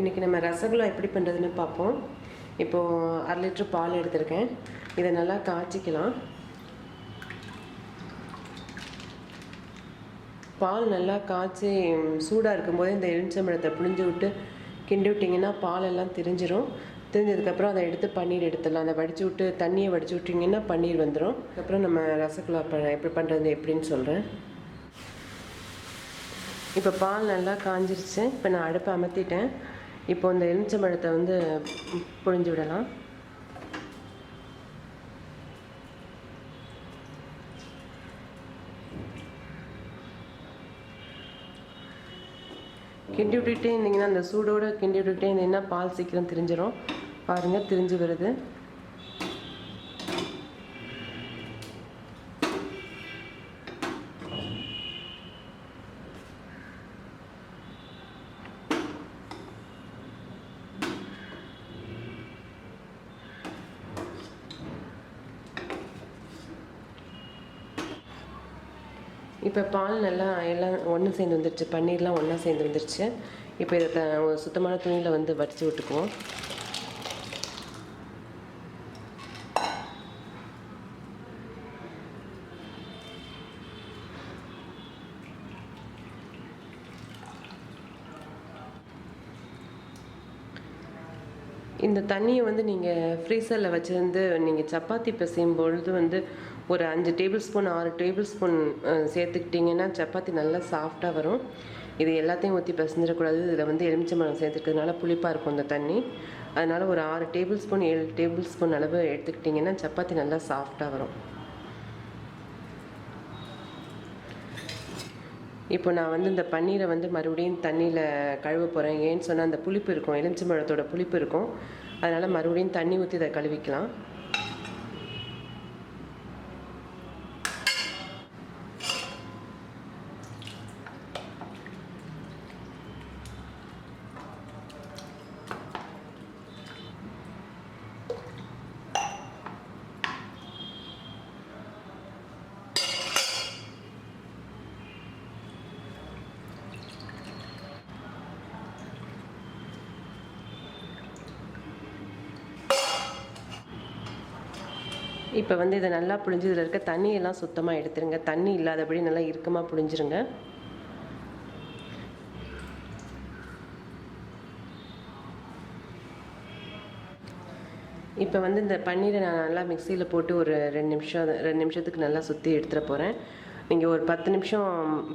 இன்றைக்கி நம்ம ரசகுல்லா எப்படி பண்ணுறதுன்னு பார்ப்போம். இப்போது அரை லிட்ரு பால் எடுத்திருக்கேன். இதை நல்லா காய்ச்சிக்கலாம். பால் நல்லா காய்ச்சி சூடாக இருக்கும்போது இந்த எலுமிச்சம்பழத்தை புழிஞ்சு விட்டு கிண்டி விட்டிங்கன்னா பால் எல்லாம் திரிஞ்சிரும் திரிஞ்சதுக்கப்புறம் அதை எடுத்து பன்னீர் எடுத்துடலாம். அதை வடித்து விட்டு தண்ணியை வடித்து விட்டிங்கன்னா பன்னீர் வந்துடும் அதுக்கப்புறம் நம்ம ரசகுல்லா ப எப்படி பண்ணுறது எப்படின்னு சொல்கிறேன் இப்போ பால் நல்லா காஞ்சிருச்சு. இப்போ நான் அடுப்பை அமர்த்திட்டேன் இப்போ இந்த எலுமிச்சம்பழத்தை வந்து புழிஞ்சு விடலாம். கிண்டி விட்டுட்டே இருந்தீங்கன்னா அந்த சூடோடு கிண்டி விட்டுட்டே இருந்தீங்கன்னா பால் சீக்கிரம் தெரிஞ்சிடும் பாருங்கள் திரிஞ்சு வருது. இப்போ பால் நல்லா எல்லாம் ஒன்று சேர்ந்து வந்துருச்சு. பன்னீர்லாம் ஒன்றா சேர்ந்து வந்துருச்சு. இப்போ இதை த சுத்தமான துணியில் வந்து வடித்து விட்டுக்குவோம். இந்த தண்ணியை வந்து நீங்கள் ஃப்ரீசரில் வச்சுருந்து நீங்கள் சப்பாத்தி பிசையும் பொழுது வந்து ஒரு அஞ்சு டேபிள் ஸ்பூன் ஆறு டேபிள் ஸ்பூன் சேர்த்துக்கிட்டிங்கன்னா சப்பாத்தி நல்லா சாஃப்டாக வரும். இது எல்லாத்தையும் ஊற்றி பிசைஞ்சிடக்கூடாது. இதில் வந்து எலுமிச்சம்பழம் சேர்த்துக்கிறதுனால புளிப்பாக இருக்கும் இந்த தண்ணி. அதனால் ஒரு ஆறு டேபிள் ஸ்பூன் ஏழு டேபிள் ஸ்பூன் அளவு எடுத்துக்கிட்டிங்கன்னா சப்பாத்தி நல்லா சாஃப்டாக வரும். இப்போ நான் வந்து இந்த பன்னீரை வந்து மறுபடியும் தண்ணியில் கழுவ போகிறேன் ஏன்னு சொன்னால் அந்த புளிப்பு இருக்கும். எலுமிச்சம்பழத்தோட புளிப்பு இருக்கும். அதனால் மறுபடியும் தண்ணி ஊற்றி இதை கழுவிக்கலாம். இப்போ வந்து இதை நல்லா புழிஞ்சு இதில் இருக்க தண்ணியெல்லாம் சுத்தமாக எடுத்துருங்க. தண்ணி இல்லாதபடி நல்லா இறுக்கமாக புழிஞ்சிருங்க. இப்போ வந்து இந்த பன்னீரை நான் நல்லா மிக்சியில் போட்டு ஒரு ரெண்டு நிமிஷம் ரெண்டு நிமிஷத்துக்கு நல்லா சுற்றி எடுத்துகிட்டு போகிறேன் நீங்கள் ஒரு பத்து நிமிஷம்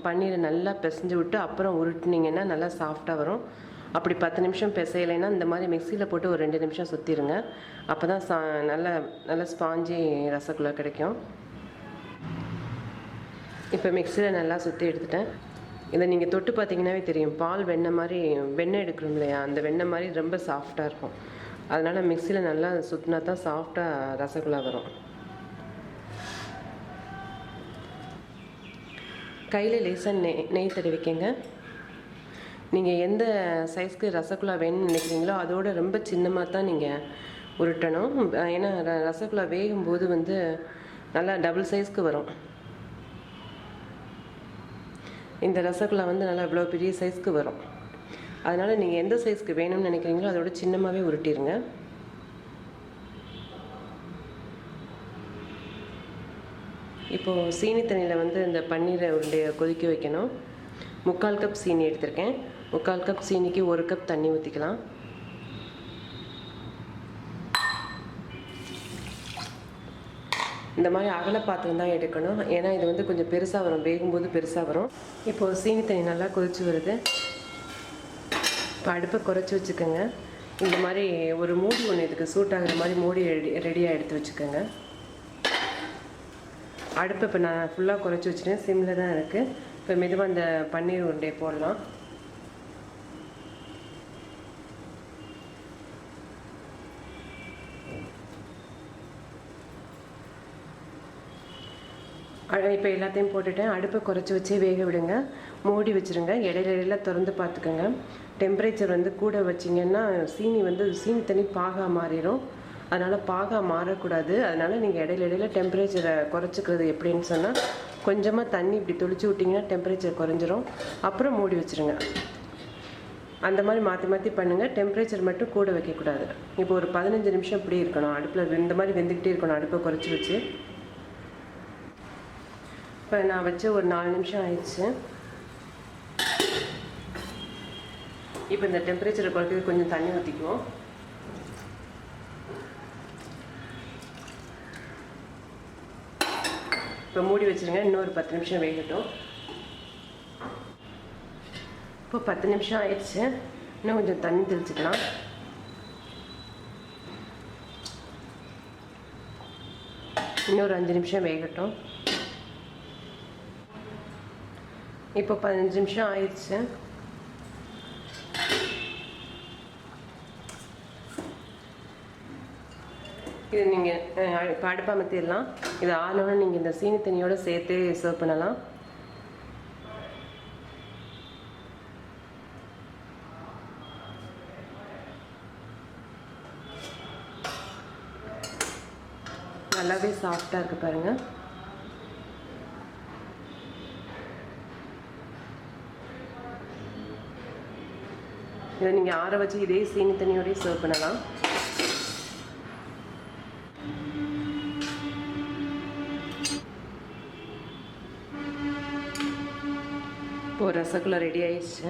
பன்னீரை நல்லா பிசைஞ்சு விட்டு அப்புறம் உருட்டுனீங்கன்னா நல்லா சாஃப்டாக வரும். அப்படி பத்து நிமிஷம் பிசையலைன்னா இந்த மாதிரி மிக்சியில் போட்டு ஒரு ரெண்டு நிமிஷம் சுற்றிடுங்க அப்போ தான் சா நல்ல நல்ல ஸ்பாஞ்சி ரசகுல்லா கிடைக்கும். இப்போ மிக்சியில் நல்லா சுற்றி எடுத்துட்டேன். இதை நீங்கள் தொட்டு பார்த்தீங்கன்னாவே தெரியும். பால் வெண்ணெய் மாதிரி வெண்ணெய் எடுக்கிறோம் இல்லையா? அந்த வெண்ணெய் மாதிரி ரொம்ப சாஃப்டாக இருக்கும். அதனால் மிக்சியில் நல்லா சுற்றினா தான் சாஃப்டாக ரசகுல்லா வரும். கையில் லேசாக நெய் நெய் தெரிவிக்கங்க நீங்கள் எந்த சைஸ்க்கு ரசகுல்லா வேணும்னு நினைக்கிறீங்களோ அதோட ரொம்ப சின்னமாக தான் நீங்கள் உருட்டணும். ஏன்னா ர ரசகுல்லா வேகும்போது வந்து நல்லா டபுள் சைஸ்க்கு வரும். இந்த ரசகுல்லா வந்து நல்லா இவ்வளோ பெரிய சைஸ்க்கு வரும். அதனால் நீங்கள் எந்த சைஸ்க்கு வேணும்னு நினைக்கிறீங்களோ அதோட சின்னமாகவே உருட்டிடுங்க இப்போது சீனி தண்ணியில் வந்து இந்த பன்னீரை உருண்டையை கொதிக்க வைக்கணும். முக்கால் கப் சீனி எடுத்திருக்கேன். முக்கால் கப் சீனிக்கு ஒரு கப் தண்ணி ஊற்றிக்கலாம் இந்த மாதிரி அகல பாத்திரம் தான் எடுக்கணும். ஏன்னா இது வந்து கொஞ்சம் பெருசாக வரும். வேகும்போது பெருசாக வரும். இப்போது சீனி தண்ணி நல்லா கொதிச்சு வருது. இப்போ அடுப்பை குறைச்சி வச்சுக்கோங்க. இந்த மாதிரி ஒரு மூடி ஒன்று இதுக்கு சூட் ஆகிற மாதிரி மூடி ரெடி ரெடியாக எடுத்து வச்சுக்கோங்க. அடுப்பை இப்போ நான் ஃபுல்லாக குறைச்சி வச்சுட்டேன். சிம்மில் தான் இருக்குது இப்போ மெதுவாக அந்த பன்னீர் உருண்டையை போடலாம். இப்போ எல்லாத்தையும் போட்டுட்டேன் அடுப்பை குறைச்சி வச்சு வேக விடுங்க. மூடி வச்சுருங்க. இடையில இடையில திறந்து பார்த்துக்கோங்க. டெம்பரேச்சர் வந்து கூட வச்சிங்கன்னா சீனி வந்து சீனி தண்ணி பாகா மாறிடும் அதனால் பாகா மாறக்கூடாது. அதனால் நீங்கள் இடையில இடையில டெம்பரேச்சரை குறைச்சிக்கிறது எப்படின்னு சொன்னால் கொஞ்சமாக தண்ணி இப்படி தொளிச்சு விட்டிங்கன்னா டெம்பரேச்சர் குறைஞ்சிரும். அப்புறம் மூடி வச்சுருங்க. அந்த மாதிரி மாற்றி மாற்றி பண்ணுங்கள் டெம்பரேச்சர் மட்டும் கூட வைக்கக்கூடாது. இப்போ ஒரு பதினஞ்சு நிமிஷம் இப்படி இருக்கணும். அடுப்பில் இந்த மாதிரி வெந்துக்கிட்டே இருக்கணும். அடுப்பை குறைச்சி வச்சு. இப்போ நான் வச்சு ஒரு நாலு நிமிஷம் ஆயிடுச்சு. இப்போ இந்த டெம்பரேச்சரை குறைக்கிறதுக்கு கொஞ்சம் தண்ணி ஊற்றிக்குவோம் இப்போ மூடி வச்சுருங்க. இன்னொரு பத்து நிமிஷம் வேகட்டும் இப்போ பத்து நிமிஷம் ஆயிடுச்சு. இன்னும் கொஞ்சம் தண்ணி தெளிச்சுக்கலாம். இன்னொரு அஞ்சு நிமிஷம் வேகட்டும் இப்போ பதினஞ்சு நிமிஷம் ஆயிடுச்சு இது நீங்கள் இப்போ அடுப்பமத்திடலாம் இது ஆளோட நீங்கள் இந்த சீனி தண்ணியோடு சேர்த்து சர்வ் பண்ணலாம். நல்லாவே சாஃப்டாக இருக்குது பாருங்கள் இதை நீங்கள் ஆற வச்சு இதே சீனி தண்ணியோடய சர்வ் பண்ணலாம். இப்போ ரசகுல்லா ரெடி ஆயிடுச்சு.